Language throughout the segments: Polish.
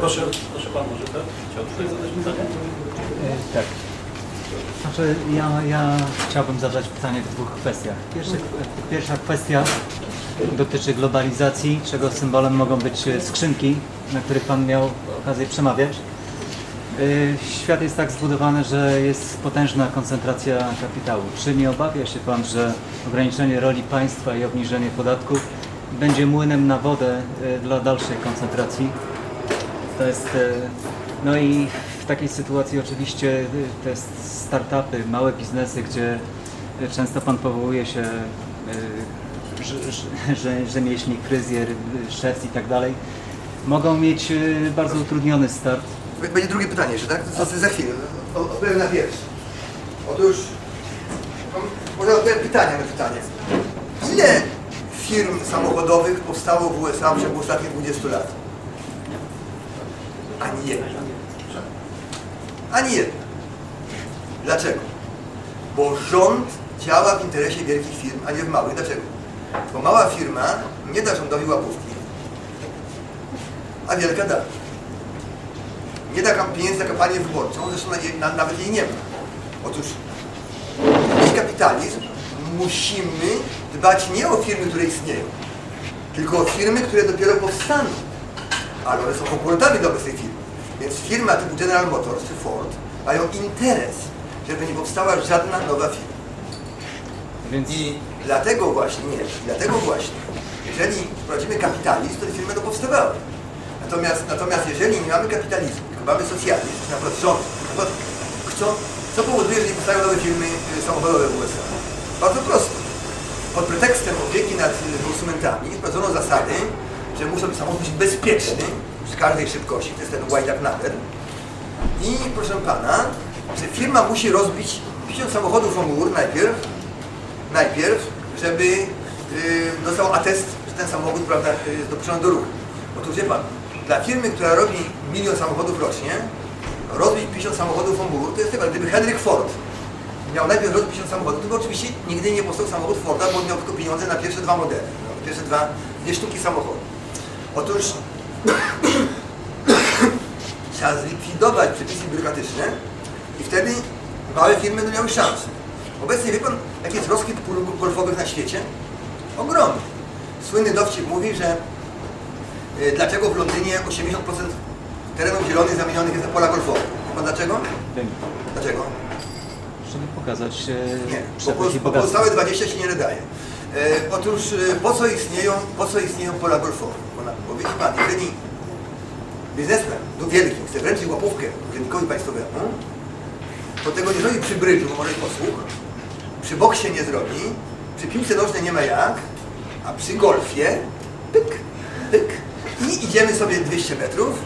Proszę, proszę Pan, może tak? Chciał tutaj zadać pytanie? E, Tak. Znaczy, ja, ja chciałbym zadać pytanie w dwóch kwestiach. Pierwszy, pierwsza kwestia dotyczy globalizacji, czego symbolem mogą być skrzynki, na których Pan miał okazję przemawiać. E, Świat jest tak zbudowany, że jest potężna koncentracja kapitału. Czy nie obawia się Pan, że ograniczenie roli państwa i obniżenie podatków będzie młynem na wodę e, dla dalszej koncentracji to jest, e, no i w takiej sytuacji oczywiście e, te startupy, małe biznesy, gdzie często Pan powołuje się, e, że, że, że rzemieślnik, fryzjer, szef i tak dalej, mogą mieć bardzo utrudniony start. Będzie drugie pytanie jeszcze, tak? To za chwilę. Odpowiem na pierwsze. Otóż, no, może odpowiem pytanie na pytanie. Ile firm samochodowych powstało w USA w ciągu ostatnich 20 lat? Ani jedna. Ani jedna. Dlaczego? Bo rząd działa w interesie wielkich firm, a nie w małych. Dlaczego? Bo mała firma nie da rządowi łapówki, a wielka da nie da pieniędzy na kampanię wyborczą, zresztą na, na, nawet jej nie ma. Otóż jest kapitalizm, musimy dbać nie o firmy, które istnieją, tylko o firmy, które dopiero powstaną, ale one są konkurentami dla obecnej firmy. Więc firma typu General Motors czy Ford mają interes, żeby nie powstała żadna nowa firma. Więc I dlatego właśnie, nie, dlatego właśnie, jeżeli wprowadzimy kapitalizm, to te firmy będą powstawały. Natomiast, natomiast jeżeli nie mamy kapitalizmu, tylko mamy socjalizm, na przykład rząd, na przykład chcą, co powoduje, że nie powstają nowe firmy y, samochodowe w USA? Bardzo prosto. Pod pretekstem opieki nad konsumentami wprowadzono zasady, że muszą być samochód być bezpieczny przy każdej szybkości, to jest ten up number. I proszę pana, że firma musi rozbić 50 samochodów o mur najpierw, najpierw, żeby y, dostał atest, że ten samochód prawda, y, jest dopuszczony do ruchu. Otóż wie pan, dla firmy, która robi milion samochodów rocznie, rozbić 50 samochodów o mur, to jest chyba, gdyby Henryk Ford miał najpierw rozbić 50 samochodów, to by oczywiście nigdy nie powstał samochód Forda, bo on miał tylko pieniądze na pierwsze dwa modele, no, pierwsze dwa, dwie sztuki samochodu. Otóż trzeba zlikwidować przepisy biurokratyczne i wtedy małe firmy będą miały szansę. Obecnie wie pan, jaki jest rozkwit pól golfowych na świecie? Ogromny. Słynny dowcip mówi, że y, dlaczego w Londynie 80% terenów zielonych zamienionych jest na pola golfowe. Wie pan dlaczego? wiem, Dlaczego? żeby pokazać e, Nie, bo, pozostałe 20 się nie nadaje. E, otóż e, po co istnieją, po co istnieją pola golfowe? Widzi pan, jeżeli biznesmen do wielki chce wręczyć łapówkę urzędnikowi państwowemu, to tego nie zrobi przy brydżu, bo może posłuch, przy boksie nie zrobi, przy piłce nożnej nie ma jak, a przy golfie pyk, pyk i idziemy sobie 200 metrów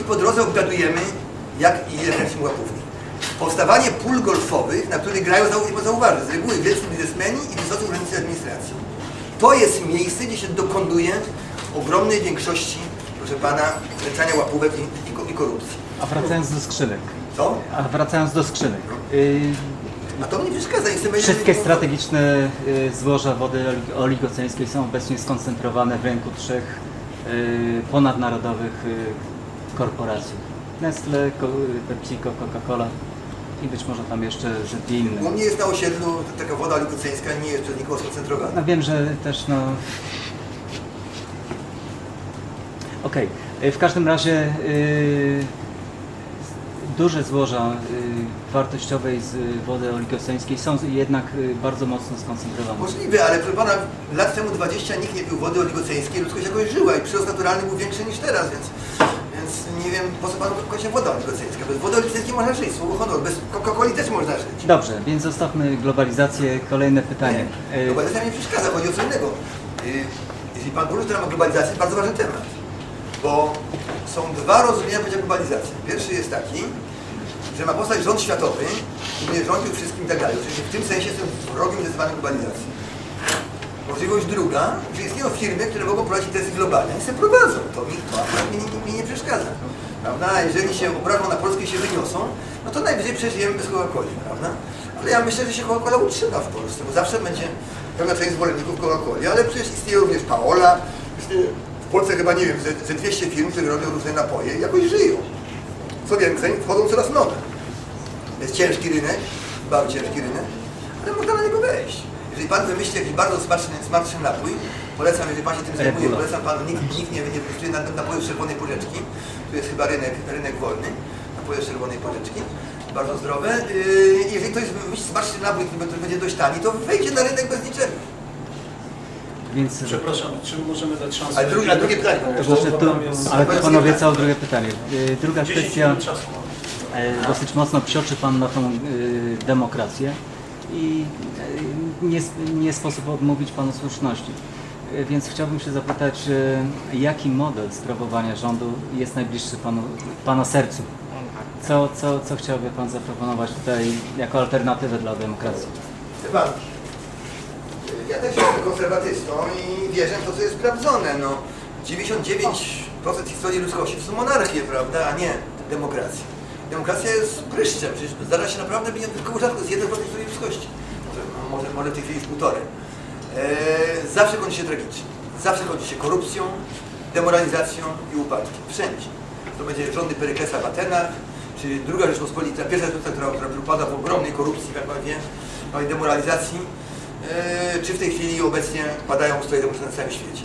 i po drodze obgadujemy, jak i ile kręcimy łapówki. Powstawanie pól golfowych, na których grają, zau- zauważy, z reguły wielcy biznesmeni i wysocy urzędnicy administracji. To jest miejsce, gdzie się dokonuje ogromnej większości, proszę pana, kręcania łapówek i, i, i korupcji. A wracając do skrzynek. Co? A wracając do skrzynek. Y, A to mnie przeszkadza. Wszystkie strategiczne y, złoża wody oli- oligoceńskiej są obecnie skoncentrowane w ręku trzech y, ponadnarodowych korporacji. Nestle, PepsiCo, Coca-Cola i być może tam jeszcze dwie U inne. mnie jest na osiedlu taka woda oligoceńska, nie jest przez nikogo skoncentrowana. No wiem, że też no... Okej, y, w każdym razie y, duże złoża y, wartościowej z wody oligoceńskiej są jednak y, bardzo mocno skoncentrowane. Możliwe, ale proszę pana, lat temu 20 nikt nie pił wody oligoceńskiej, ludzkość jakoś żyła i przyrost naturalny był większy niż teraz, więc, więc nie wiem po co panu kończy woda oligoceńska. Bez wody oligoceńskiej można żyć, słowo honor, bez Coca-Coli też można żyć. Dobrze, więc zostawmy globalizację. Kolejne pytanie. Nie, globalizacja nie przeszkadza, chodzi o co innego. Y, Jeśli pan porusza temat globalizacji, to bardzo ważny temat. Bo są dwa rozumienia pojęcia globalizacji. Pierwszy jest taki, że ma powstać rząd światowy, który rządził wszystkim i tak dalej. Oczywiście w tym sensie jestem wrogiem zdecydowanej globalizacji. Możliwość druga, że istnieją firmy, które mogą prowadzić interesy globalne i sobie prowadzą. To mi, to mi, nie przeszkadza. Prawda? Jeżeli się obrażą na Polskę i się wyniosą, no to najwyżej przeżyjemy bez Coca-Coli, prawda? Ale ja myślę, że się Coca-Cola utrzyma w Polsce, bo zawsze będzie pewna część zwolenników Coca-Coli, ale przecież istnieje również Paola, istnieje w Polsce chyba, nie wiem, ze ze 200 firm, które robią różne napoje i jakoś żyją. Co więcej, wchodzą coraz nowe. Jest ciężki rynek, bardzo ciężki rynek, ale można na niego wejść. Jeżeli Pan wymyśli jakiś bardzo smaczny, smaczny napój, polecam, jeżeli Pan się tym zajmuje, polecam Panu, nikt, nikt nie, nie wypuszczuje na napoju z czerwonej porzeczki. Tu jest chyba rynek, rynek wolny, napoje z czerwonej porzeczki. Bardzo zdrowe. Yy, Jeżeli ktoś wymyśli smaczny napój, który będzie dość tani, to wejdzie na rynek bez niczego. Więc Przepraszam, czy możemy dać szansę? Ale drugie, drugie pytanie. to znaczy, to, ale to panowie całe drugie pytanie. Y, Druga 10 kwestia, e, dosyć mocno psioczy Pan na tą y, demokrację i e, nie, nie sposób odmówić Panu słuszności. E, Więc chciałbym się zapytać, e, jaki model sprawowania rządu jest najbliższy panu, Pana sercu? Co, co, co chciałby Pan zaproponować tutaj jako alternatywę dla demokracji? Pan, ja też jestem konserwatystą i wierzę w to, co jest sprawdzone. No, 99% historii ludzkości to są monarchie, prawda, a nie demokracja. Demokracja jest pryszczem, przecież zdarza się naprawdę tylko rzadko z 1% historii ludzkości. Może, może, w tej chwili jest półtorej. Eee, zawsze kończy się tragicznie. Zawsze kończy się korupcją, demoralizacją i upadkiem. Wszędzie. To będzie rządy Peryklesa w Atenach, czy druga Rzeczpospolita, pierwsza Rzeczpospolita, która, która upada w ogromnej korupcji, jak pan wie, no demoralizacji, Eee, czy w tej chwili obecnie padają ustroje demokratyczne na całym świecie.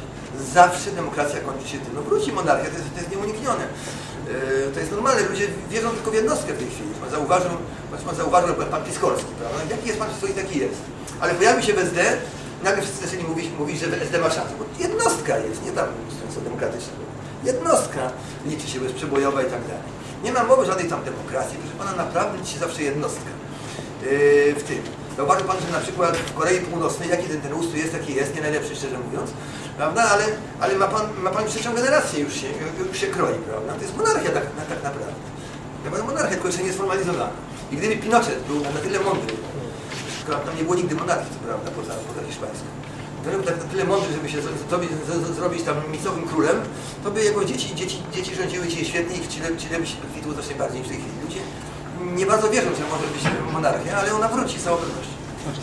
Zawsze demokracja kończy się tym. No wróci monarchia, to jest, to jest nieuniknione. Eee, to jest normalne, ludzie wierzą tylko w jednostkę w tej chwili. Zauważył, pan, pan zauważył pan, Piskorski, prawda? Jaki jest pan przystojny, taki jest. Ale pojawi się w SD, nagle wszyscy zaczęli mówić, mówić, że SD ma szansę. Bo jednostka jest, nie tam stronnictwo demokratyczne. Jednostka liczy się bezprzebojowa i tak dalej. Nie ma mowy żadnej tam demokracji, proszę pana, naprawdę liczy się zawsze jednostka yy, w tym. Zauważył Pan, że na przykład w Korei Północnej, jaki ten, ten ustrój jest, taki jest, nie najlepszy szczerze mówiąc, prawda, ale, ale ma, pan, ma Pan trzecią generację już się, już się kroi, prawda, to jest monarchia tak, tak naprawdę. To monarchia, tylko jeszcze nie sformalizowana. I gdyby Pinochet był na, tyle mądry, tam nie było nigdy monarchii, co prawda, poza, poza hiszpańską, to był tak na tyle mądry, żeby się zrobić, zrobić tam miejscowym królem, to by jego dzieci, dzieci, dzieci rządziły dzisiaj świetnie i w Chile, Chile by się kwitło znacznie bardziej niż w tej chwili. Ludzie nie bardzo wierzą, że może być monarchia, ale ona wróci z całą pewnością. Znaczy